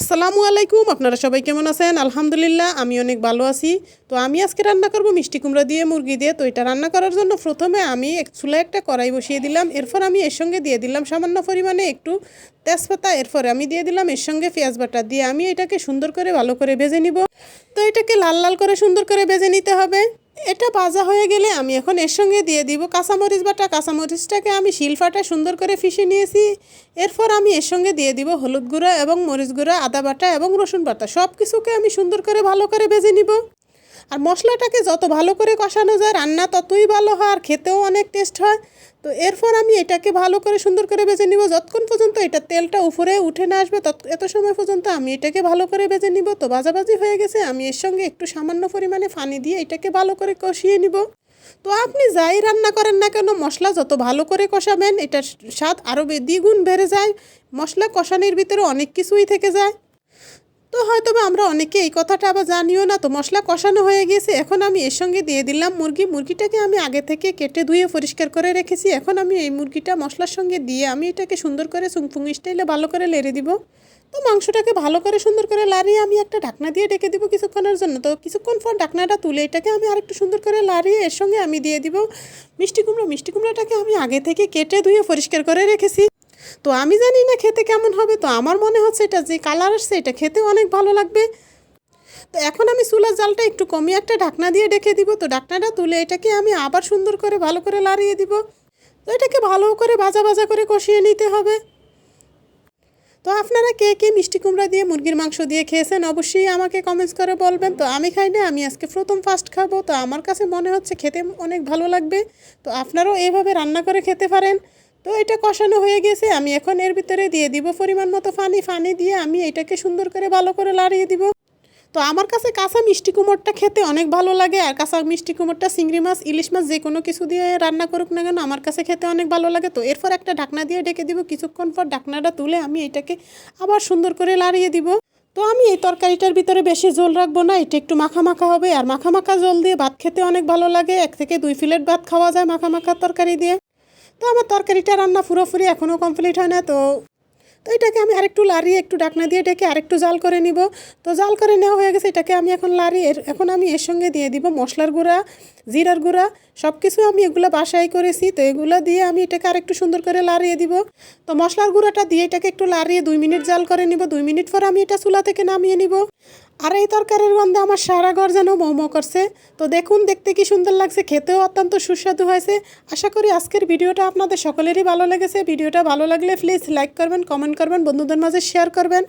আসসালামু আলাইকুম, আপনারা সবাই কেমন আছেন? আলহামদুলিল্লাহ, আমি অনেক ভালো আছি। তো আমি আজকে রান্না করব মিষ্টি কুমড়া দিয়ে, মুরগি দিয়ে। তো এটা রান্না করার জন্য প্রথমে আমি এক চুলায় একটা কড়াই বসিয়ে দিলাম। এরপর আমি এর সঙ্গে দিয়ে দিলাম সামান্য পরিমাণে একটু তেজপাতা। এরপর আমি দিয়ে দিলাম এর সঙ্গে পেঁয়াজ বাটা। দিয়ে আমি এটাকে সুন্দর করে ভালো করে ভেজে নিব। তো এটাকে লাল লাল করে সুন্দর করে ভেজে নিতে হবে। এটা ভাজা হয়ে গেলে আমি এখন এর সঙ্গে দিয়ে দিব কাঁচামরিচ বাটা। কাঁচামরিচটাকে আমি শিলফাটা সুন্দর করে ফিশে নিয়েছি। এরপর আমি এর সঙ্গে দিয়ে দিব হলুদ গুঁড়া এবং মরিচ গুঁড়া, আদা বাটা এবং রসুন বাটা। সব কিছুকে আমি সুন্দর করে ভালো করে ভেজে নিব। আর মশলাটাকে যত ভালো করে কষানো যায়, রান্না ততই ভালো হয় আর খেতেও অনেক টেস্ট হয়। তো এরপর আমি এটাকে ভালো করে সুন্দর করে ভেজে নিব। যতক্ষণ পর্যন্ত এটা তেলটা উপরে উঠে না আসবে, তত এত সময় পর্যন্ত আমি এটাকে ভালো করে বেজে নিব। তো ভাজাভাজি হয়ে গেছে। আমি এর সঙ্গে একটু সামান্য পরিমাণে পানি দিয়ে এটাকে ভালো করে কষিয়ে নিব। তো আপনি যাই রান্না করেন না কেন, মশলা যত ভালো করে কষাবেন, এটার স্বাদ আরও দ্বিগুণ বেড়ে যায়। মশলা কষানির ভিতরে অনেক কিছুই থেকে যায়। তো হয়তো বা আমরা অনেকে এই কথাটা আবার জানিও না। তো মশলা কষানো হয়ে গেছে। এখন আমি এর সঙ্গে দিয়ে দিলাম মুরগি। মুরগিটাকে আমি আগে থেকে কেটে ধুয়ে পরিষ্কার করে রেখেছি। এখন আমি এই মুরগিটা মশলার সঙ্গে দিয়ে আমি এটাকে সুন্দর করে সুংফুং স্টাইলে ভালো করে লেড়ে দিব। তো মাংসটাকে ভালো করে সুন্দর করে লাড়িয়ে আমি একটা ঢাকনা দিয়ে ডেকে দিব কিছুক্ষণের জন্য। তো কিছুক্ষণ পর ঢাকনাটা তুলে এটাকে আমি আরেকটু সুন্দর করে লাড়িয়ে এর সঙ্গে আমি দিয়ে দিব। মিষ্টি কুমড়ো, মিষ্টি কুমড়োটাকে আমি আগে থেকে কেটে ধুয়ে পরিষ্কার করে রেখেছি। তো আমি জানি না খেতে কেমন হবে, তো আমার মনে হচ্ছে এটা যে কালার আসছে, এটা খেতে অনেক ভালো লাগবে। তো এখন আমি চুলার জালটা একটু কমিয়ে একটা ঢাকনা দিয়ে ডেকে দিব, তো ঢাকনাটা তুলে এটাকে আমি আবার সুন্দর করে ভালো করে লাড়িয়ে দিব। তো এটাকে ভালো করে ভাজা ভাজা করে কষিয়ে নিতে হবে। তো আপনারা কে কে মিষ্টি কুমড়া দিয়ে মুরগির মাংস দিয়ে খেয়েছেন অবশ্যই আমাকে কমেন্টস করে বলবেন। তো আমি খাই না, আমি আজকে প্রথম ফার্স্ট খাব, তো আমার কাছে মনে হচ্ছে খেতে অনেক ভালো লাগবে। তো আপনারাও এইভাবে রান্না করে খেতে পারেন। তো এটা কষানো হয়ে গেছে, আমি এখন এর ভিতরে দিয়ে দিব পরিমাণ মতো ফানি ফানি দিয়ে আমি এটাকে সুন্দর করে ভালো করে লাড়িয়ে দিব। তো আমার কাছে কাঁচা মিষ্টি কুমড়টা খেতে অনেক ভালো লাগে, আর কাঁচা মিষ্টি কুমোরটা চিংড়ি মাছ, ইলিশ মাছ যে কোনো কিছু দিয়ে রান্না করুক না কেন আমার কাছে খেতে অনেক ভালো লাগে। তো এরপর একটা ঢাকনা দিয়ে ডেকে দিব, কিছুক্ষণ পর ঢাকনাটা তুলে আমি এটাকে আবার সুন্দর করে লাড়িয়ে দিব। তো আমি এই তরকারিটার ভিতরে বেশি জল রাখব না, এটা একটু মাখা মাখা হবে, আর মাখা মাখা জল দিয়ে ভাত খেতে অনেক ভালো লাগে, এক থেকে দুই প্লেট ভাত খাওয়া যায় মাখা মাখা তরকারি দিয়ে। তো আমার তরকারিটা রান্না পুরোপুরি এখনও কমপ্লিট হয় না তো তো এটাকে আমি আরেকটু লাড়িয়ে একটু ডাকনা দিয়ে ডেকে আরেকটু জাল করে নিব। তো জাল করে নেওয়া হয়ে গেছে, এটাকে আমি এখন লাড়ি এর এখন আমি এর সঙ্গে দিয়ে দিব মশলার গুঁড়া, জিরার গুঁড়া সব কিছু আমি এগুলো বাসাই করেছি, তো এগুলো দিয়ে আমি এটাকে আরেকটু সুন্দর করে লাড়িয়ে দিব। তো মশলার গুঁড়াটা দিয়ে এটাকে একটু লাড়িয়ে দুই মিনিট জাল করে নিব, দুই মিনিট পর আমি এটা চুলা থেকে নামিয়ে নিব। আর এই তরকারির গন্ধে আমার সারা ঘর যেন মোমো করছে। তো দেখুন, দেখতে কি সুন্দর লাগছে, খেতেও অত্যন্ত সুস্বাদু হয়েছে। আশা করি আজকের ভিডিওটা আপনাদের সকলেরই ভালো লেগেছে। ভিডিওটা ভালো লাগলে প্লিজ লাইক করবেন কমেন্ট করবেন বন্ধুদের মাঝে শেয়ার করবেন।